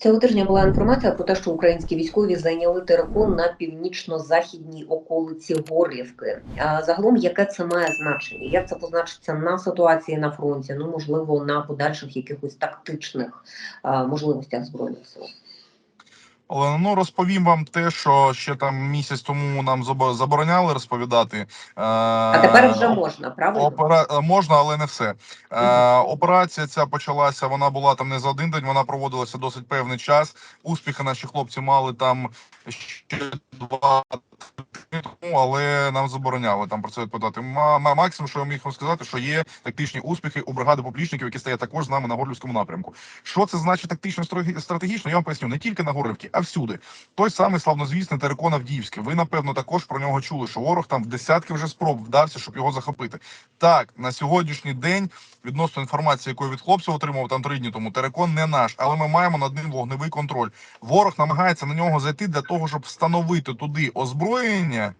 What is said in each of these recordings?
Цього тижня була інформація про те, що українські військові зайняли терикон на північно-західній околиці Горлівки. Загалом, яке це має значення? Як це позначиться на ситуації на фронті? Ну можливо, на подальших якихось тактичних можливостях збройних сил? Ну розповім вам те, що ще там місяць тому нам забо- забороняли розповідати. А тепер вже можна, правильно? Опера... е, можна, але не все. Е, операція ця почалася. Вона була там не за один день. Вона проводилася досить певний час. Успіхи наші хлопці мали там ще два але нам забороняли там про це відповідати. Ма- ма- Максимум, що я міг вам сказати, що є тактичні успіхи у бригади поплічників, які стоять також з нами на горлівському напрямку. Що це значить тактично стратегі- стратегічно? Я вам поясню не тільки на Горлівці, а всюди. Той самий славнозвісний терикон Авдіївський. Ви напевно також про нього чули, що ворог там в десятки вже спроб вдався, щоб його захопити. Так, на сьогоднішній день, відносно інформації, яку від хлопців отримав там три дні тому, Терекон не наш, але ми маємо над ним вогневий контроль. Ворог намагається на нього зайти для того, щоб встановити туди озброєння,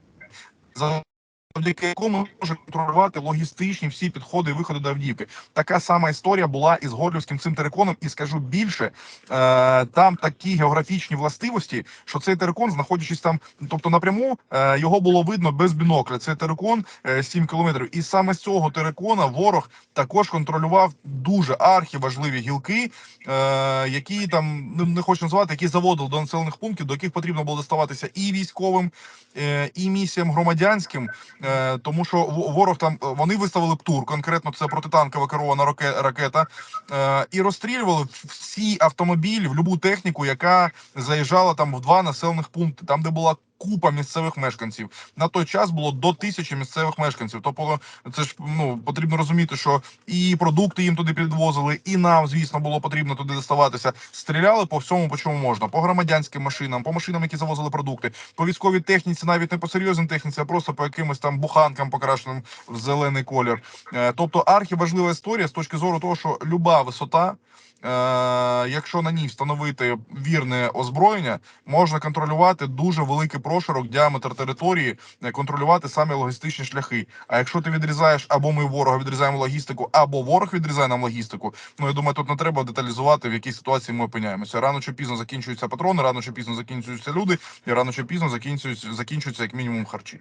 завдяки якому може контролювати логістичні всі підходи і виходи до Авдіївки. Така сама історія була із Горлівським цим териконом, і скажу більше, е, там такі географічні властивості, що цей терикон, знаходячись там, тобто напряму, е, його було видно без бінокля. Цей терикон е, 7 кілометрів. І саме з цього терикона ворог також контролював дуже архіважливі гілки, е, які там не хочу називати, які заводили до населених пунктів, до яких потрібно було доставатися і військовим, е, і місіям громадянським. Е, тому що ворог там е, вони виставили птур, конкретно це протитанкова керована ракета, е, і розстрілювали всі автомобілі, в любу техніку, яка заїжджала там в два населених пункти, там де була. Купа місцевих мешканців на той час було до тисячі місцевих мешканців. Тобто, це ж ну потрібно розуміти, що і продукти їм туди підвозили, і нам, звісно, було потрібно туди доставатися. Стріляли по всьому, по чому можна, по громадянським машинам, по машинам, які завозили продукти, по військовій техніці, навіть не по серйозній техніці, а просто по якимось там буханкам, покрашеним в зелений колір. Е, Тобто, архіважлива історія з точки зору того, що люба висота. Е, якщо на ній встановити вірне озброєння, можна контролювати дуже великий прошарок, діаметр території, е, контролювати самі логістичні шляхи. А якщо ти відрізаєш або ми ворога відрізаємо логістику, або ворог відрізає нам логістику, ну я думаю, тут не треба деталізувати, в якій ситуації ми опиняємося. Рано чи пізно закінчуються патрони, рано чи пізно закінчуються люди, і рано чи пізно закінчуються, закінчуються як мінімум харчі.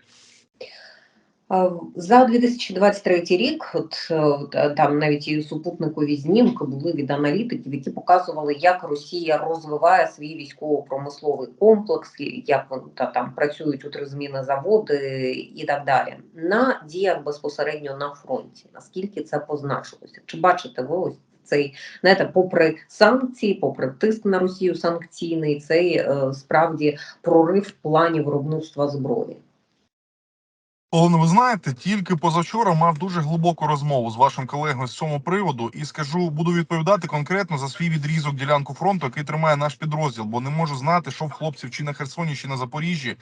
А, За 2023 рік, от та- там навіть і супутникові знімки були від аналітиків, які показували, як Росія розвиває свій військово-промисловий комплекс, як та там працюють у три зміни заводи і так далі. На діях безпосередньо на фронті. Наскільки це позначилося? Чи бачите ви ось цей знаєте, попри санкції, попри тиск на Росію санкційний, цей е, справді прорив в плані виробництва зброї? Олено, ви знаєте, тільки позавчора мав дуже глибоку розмову з вашим колегою з цього приводу, і скажу, буду відповідати конкретно за свій відрізок ділянку фронту, який тримає наш підрозділ, бо не можу знати, що в хлопців чи на Херсоні, чи на Запоріжжі.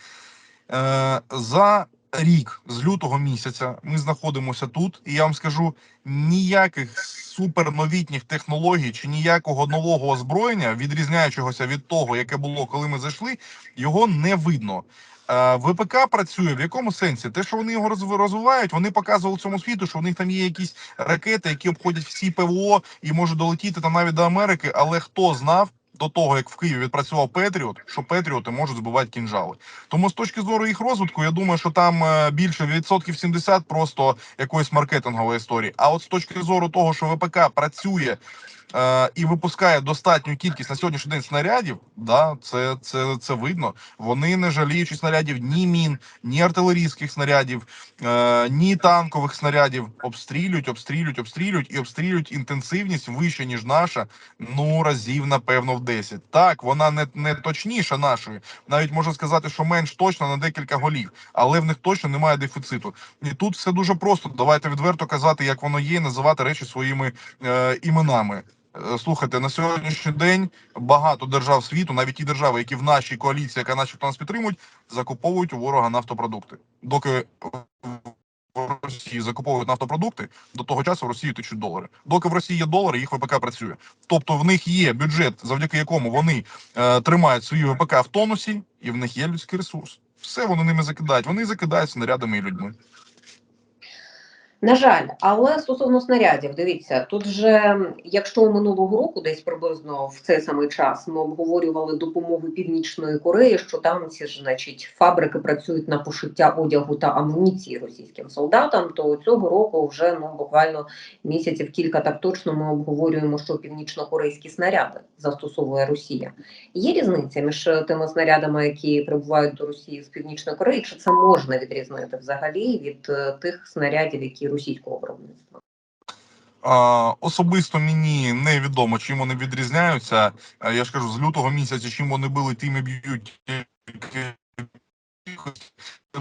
Е, за рік з лютого місяця ми знаходимося тут, і я вам скажу ніяких суперновітніх технологій чи ніякого нового озброєння, відрізняючогося від того, яке було, коли ми зайшли, його не видно. Е, ВПК працює в якому сенсі? Те, що вони його розв- розвивають, вони показували цьому світу, що в них там є якісь ракети, які обходять всі ПВО і можуть долетіти там навіть до Америки. Але хто знав до того, як в Києві відпрацював Петріот, що Петріоти можуть збивати кінжали? Тому з точки зору їх розвитку, я думаю, що там е, більше відсотків 70 просто якоїсь маркетингової історії. А от з точки зору того, що ВПК працює. Е, І випускає достатню кількість на сьогоднішній день снарядів. Да, це, це, це видно. Вони не жаліючи снарядів ні мін, ні артилерійських снарядів, е, ні танкових снарядів. Обстрілюють, обстрілюють, обстрілюють і обстрілюють інтенсивність вище ніж наша. Ну разів напевно в 10. Так, вона не, не точніша нашої. Навіть можна сказати, що менш точно на декілька голів, але в них точно немає дефіциту. І тут все дуже просто. Давайте відверто казати, як воно є, і називати речі своїми е, іменами. Е, Слухайте, на сьогоднішній день багато держав світу, навіть ті держави, які в нашій коаліції, яка начебто нас підтримують, закуповують у ворога нафтопродукти. Доки в Росії закуповують нафтопродукти, до того часу в Росію тичуть долари. Доки в Росії є долари, їх ВПК працює. Тобто в них є бюджет, завдяки якому вони е, тримають свої ВПК в тонусі, і в них є людський ресурс. Все вони ними закидають. Вони закидають снарядами і людьми. На жаль, але стосовно снарядів, дивіться, тут же, якщо минулого року, десь приблизно в цей самий час, ми обговорювали допомогу Північної Кореї, що там ці ж, значить, фабрики працюють на пошиття одягу та амуніції російським солдатам, то цього року вже ну буквально місяців кілька так точно ми обговорюємо, що північно-корейські снаряди застосовує Росія. Є різниця між тими снарядами, які прибувають до Росії з Північної Кореї, чи це можна відрізнити взагалі від е, тих снарядів, які російського виробництва? Особисто мені невідомо, чим вони відрізняються. Я ж кажу, з лютого місяця, чим вони били, тим і б'ють.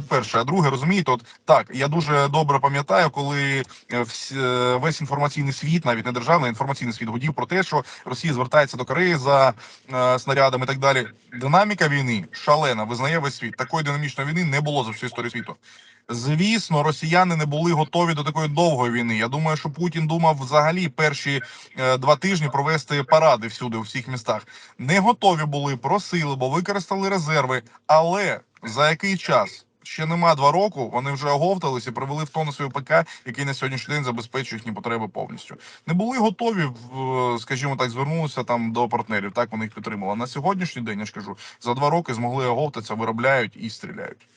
Перше, а друге, розумієте, от так я дуже добре пам'ятаю, коли е, е, весь інформаційний світ, навіть не державний інформаційний світ, гудів про те, що Росія звертається до Кореї за е, снарядами і так далі. Динаміка війни шалена, визнає весь світ. Такої динамічної війни не було за всю історію світу. Звісно, росіяни не були готові до такої довгої війни. Я думаю, що Путін думав взагалі перші е, два тижні провести паради всюди, у всіх містах. Не готові були, просили, бо використали резерви. Але за який час? Ще нема два року. Вони вже оговтались і привели в тонус свій ПК, який на сьогоднішній день забезпечує їхні потреби повністю. Не були готові, скажімо так, звернулися там до партнерів. Так вони їх підтримали. На сьогоднішній день я ж кажу, за два роки змогли оговтатися, виробляють і стріляють.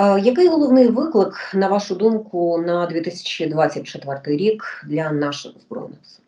Який головний виклик, на вашу думку, на 2024 рік для наших збройних сил?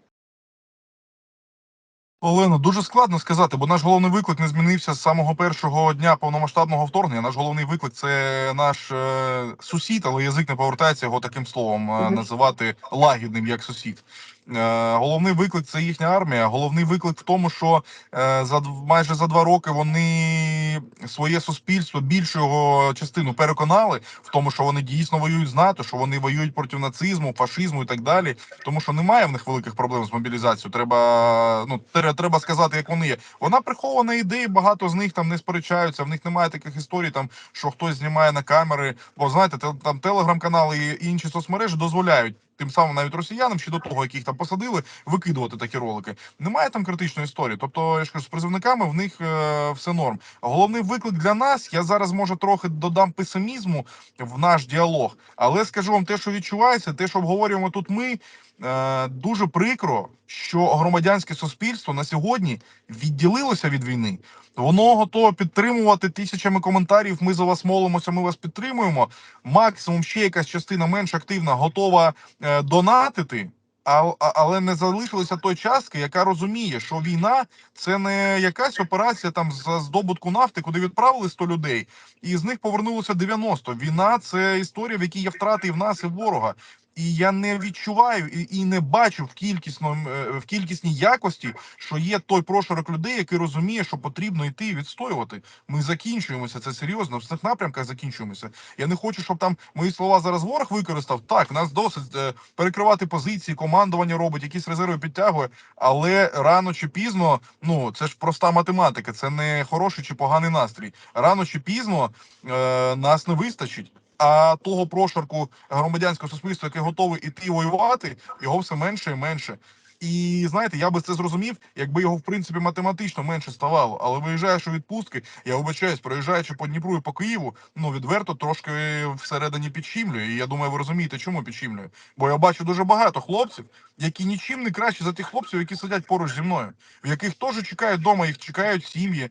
Олено, дуже складно сказати, бо наш головний виклик не змінився з самого першого дня повномасштабного вторгнення. Наш головний виклик це наш е, сусід, але язик не повертається його таким словом е, називати лагідним як сусід. Е, головний виклик це їхня армія. Головний виклик в тому, що е, за майже за два роки вони своє суспільство більшу його частину переконали в тому, що вони дійсно воюють з НАТО, що вони воюють проти нацизму, фашизму і так далі. Тому що немає в них великих проблем з мобілізацією. Треба ну тре- треба сказати, як вони є. Вона прихована ідеї. Багато з них там не сперечаються. В них немає таких історій, там що хтось знімає на камери. Бо знаєте, те- там телеграм-канали і інші соцмережі дозволяють. Тим самим навіть росіянам ще до того, яких там посадили, викидувати такі ролики. Немає там критичної історії. Тобто, я ж кажу, з призовниками в них е, все норм. Головний виклик для нас. Я зараз може трохи додам песимізму в наш діалог, але скажу вам те, що відчувається, те, що обговорюємо тут ми. Е, дуже прикро, що громадянське суспільство на сьогодні відділилося від війни. Воно готове підтримувати тисячами коментарів. Ми за вас молимося, ми вас підтримуємо. Максимум ще якась частина менш активна, готова е, донатити. А, але не залишилася той частки, яка розуміє, що війна це не якась операція там за здобутку нафти, куди відправили 100 людей, і з них повернулося 90. Війна це історія, в якій є втрати і в нас, і в ворога. І я не відчуваю і, і не бачу в кількісному е, в кількісній якості, що є той прошарок людей, який розуміє, що потрібно йти відстоювати. Ми закінчуємося. Це серйозно. В цих напрямках закінчуємося. Я не хочу, щоб там мої слова зараз ворог використав. Так, нас досить е, перекривати позиції, командування робить, якісь резерви підтягує. Але рано чи пізно, ну це ж проста математика, це не хороший чи поганий настрій. Рано чи пізно е, нас не вистачить. А того прошарку громадянського суспільства, яке готове іти воювати, його все менше і менше. І знаєте, я би це зрозумів, якби його в принципі математично менше ставало. Але виїжджаєш у відпустки, я вибачаюсь, проїжджаючи по Дніпру і по Києву, ну відверто трошки всередині підщімлює. І я думаю, ви розумієте, чому підщімлює. Бо я бачу дуже багато хлопців, які нічим не кращі за тих хлопців, які сидять поруч зі мною, в яких теж чекають вдома, їх чекають сім'ї, е,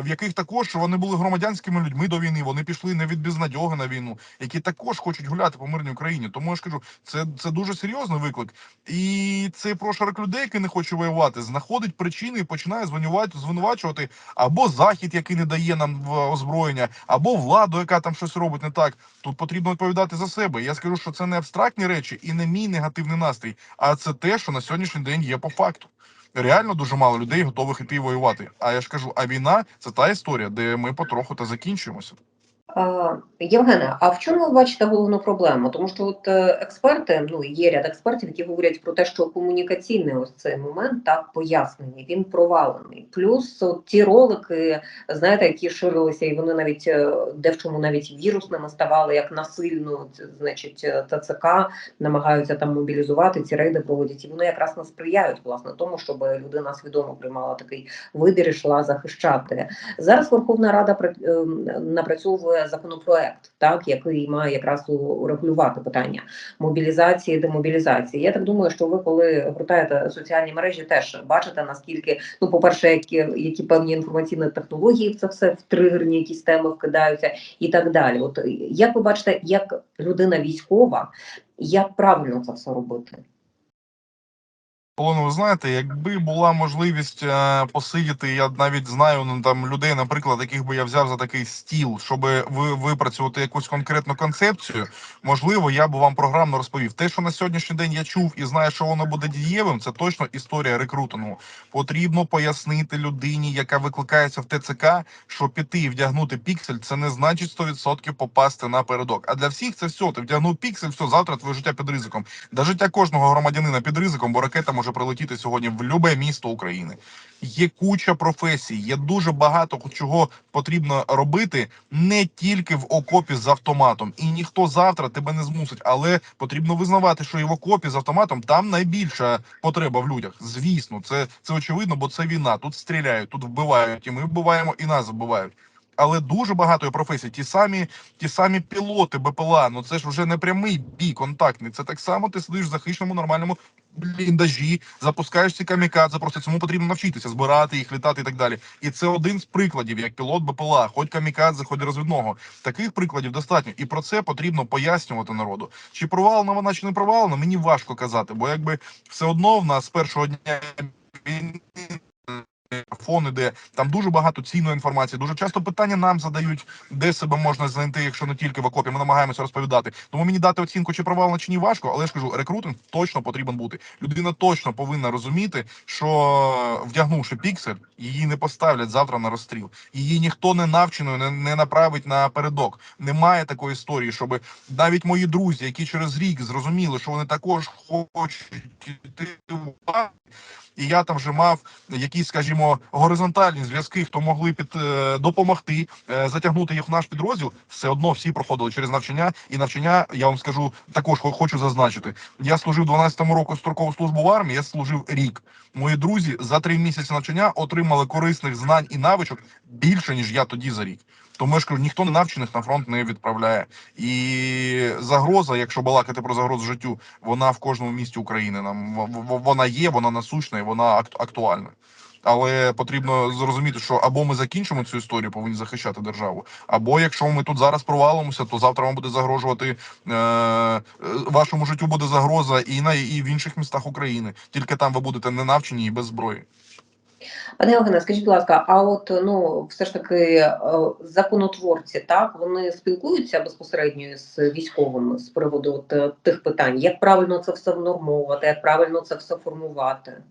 в яких також вони були громадянськими людьми до війни. Вони пішли не від безнадьоги на війну, які також хочуть гуляти по мирній Україні. Тому я ж кажу, це, це дуже серйозний виклик. І цей прошарок людей, який не хоче воювати, знаходить причини і починає звинувачувати, або захід, який не дає нам озброєння, або владу, яка там щось робить не так. Тут потрібно відповідати за себе. Я скажу, що це не абстрактні речі і не мій негативний настрій, а це те, що на сьогоднішній день є по факту. Реально дуже мало людей готових іти воювати. А я ж кажу, а війна це та історія, де ми потроху та закінчуємося. Євгене, а в чому ви бачите головну проблему? Тому що от е, експерти, ну є ряд експертів, які говорять про те, що комунікаційний ось цей момент так пояснений, він провалений. Плюс от ті ролики, знаєте, які ширилися, і вони навіть е, де в чому навіть вірусними ставали, як насильно, значить, е, ТЦК намагаються там мобілізувати, ці рейди проводять, і вони якраз не сприяють власне тому, щоб людина свідомо приймала такий вибір і йшла захищати. Зараз Верховна Рада пра- напрацьовує законопроект, так який має якраз урегулювати питання мобілізації, демобілізації. Я так думаю, що ви, коли гортаєте соціальні мережі, теж бачите наскільки ну, по перше, які, які певні інформаційні технології це все в тригерні якісь теми вкидаються, і так далі. От як ви бачите, як людина військова, як правильно це все робити? Ви знаєте, якби була можливість е, посидіти, я навіть знаю ну, там людей, наприклад, яких би я взяв за такий стіл, щоб ви випрацювати якусь конкретну концепцію. Можливо, я б вам програмно розповів. Те, що на сьогоднішній день я чув і знаю, що воно буде дієвим, це точно історія рекрутингу. Потрібно пояснити людині, яка викликається в ТЦК, що піти і вдягнути піксель, це не значить 100% попасти на передок. А для всіх це все. Ти вдягнув піксель, все завтра твоє життя під ризиком. До життя кожного громадянина під ризиком, бо ракета може прилетіти сьогодні в любе місто України. Є куча професій, є дуже багато чого потрібно робити не тільки в окопі з автоматом, і ніхто завтра тебе не змусить. Але потрібно визнавати, що і в окопі з автоматом там найбільша потреба в людях. Звісно, це, це очевидно, бо це війна. Тут стріляють, тут вбивають, і ми вбиваємо, і нас вбивають. Але дуже багато професій. Ті самі, ті самі пілоти БПЛА. Ну це ж вже не прямий бій контактний. Це так само ти сидиш в захищеному нормальному бліндажі, запускаєш ці камікадзе. Просто цьому потрібно навчитися збирати їх, літати і так далі. І це один з прикладів, як пілот БПЛА, хоч камікадзе, хоч розвідного. Таких прикладів достатньо, і про це потрібно пояснювати народу. Чи провалена вона, чи не провалена, мені важко казати, бо якби все одно в нас з першого дня війни фон іде, там дуже багато цінної інформації. Дуже часто питання нам задають, де себе можна знайти, якщо не тільки в окопі. Ми намагаємося розповідати. Тому мені дати оцінку, чи провалено, чи ні важко, але я ж кажу, рекрутинг точно потрібен бути. Людина точно повинна розуміти, що вдягнувши піксель, її не поставлять завтра на розстріл. Її ніхто не навченою не, не направить на передок. Немає такої історії, щоб навіть мої друзі, які через рік зрозуміли, що вони також хочуть і я там вже мав якісь, скажімо, горизонтальні зв'язки, хто могли під е, допомогти е, затягнути їх в наш підрозділ. Все одно всі проходили через навчання, і навчання я вам скажу також хо- хочу зазначити. Я служив 12-му року строкову службу в армії. Я служив рік. Мої друзі за три місяці навчання отримали корисних знань і навичок більше ніж я тоді за рік. Тому я ж кажу, ніхто не навчених на фронт не відправляє. І загроза, якщо балакати про загрозу життю, вона в кожному місті України. Нам вона є, вона насущна і вона акт- актуальна. Але потрібно зрозуміти, що або ми закінчимо цю історію, повинні захищати державу, або якщо ми тут зараз провалимося, то завтра вам буде загрожувати е, е, вашому життю буде загроза і на і в інших містах України. Тільки там ви будете не навчені і без зброї. Пане Євгене, скажіть, будь ласка, а от ну все ж таки е, законотворці, так вони спілкуються безпосередньо з військовими з приводу от, е, тих питань, як правильно це все внормовувати, як правильно це все формувати?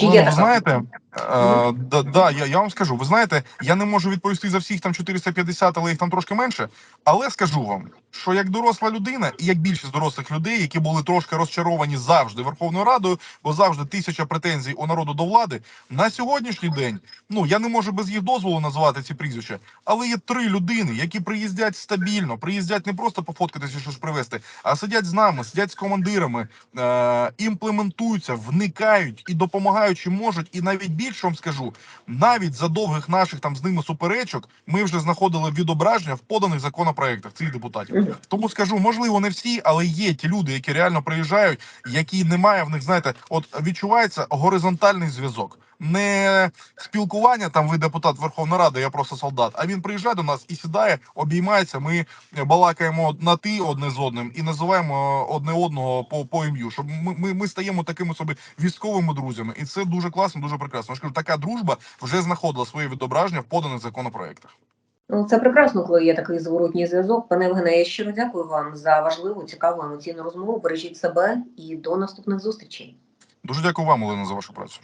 Чи є така? знаєте, е, да, да, я, я вам скажу, ви знаєте, я не можу відповісти за всіх там 450, але їх там трошки менше. Але скажу вам, що як доросла людина, і як більшість дорослих людей, які були трошки розчаровані завжди Верховною Радою, бо завжди тисяча претензій у народу до влади. На сьогоднішній день, ну я не можу без їх дозволу назвати ці прізвища, але є три людини, які приїздять стабільно, приїздять не просто пофоткатися, що ж привезти, а сидять з нами, сидять з командирами, е, імплементуються, вникають і допомагають, чим можуть. І навіть більше вам скажу, навіть за довгих наших там з ними суперечок, ми вже знаходили відображення в поданих законопроектах цих депутатів. Тому скажу, можливо, не всі, але є ті люди, які реально приїжджають, які немає в них, знаєте, от відчувається горизонтальний зв'язок. Не спілкування там ви депутат Верховної Ради, я просто солдат. А він приїжджає до нас і сідає, обіймається. Ми балакаємо на ти одне з одним і називаємо одне одного по, по ім'ю. Щоб ми, ми, ми стаємо такими собі військовими друзями, і це дуже класно, дуже прекрасно. Я ж кажу, така дружба вже знаходила своє відображення в поданих законопроектах. Ну, це прекрасно, коли є такий зворотній зв'язок. Пане Євгене, я щиро дякую вам за важливу, цікаву емоційну розмову. Бережіть себе і до наступних зустрічей. Дуже дякую вам, Олена, за вашу працю.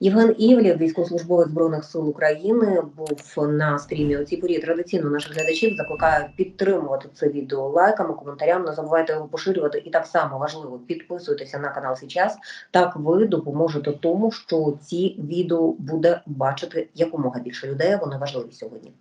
Євген Івлів, військовослужбовець збройних сил України, був на стрімі. У цій порі традиційно наших глядачів закликаю підтримувати це відео лайками, коментарями. Не забувайте його поширювати. І так само важливо підписуйтеся на канал сейчас. Так ви допоможете тому, що ці відео буде бачити якомога більше людей. Вони важливі сьогодні.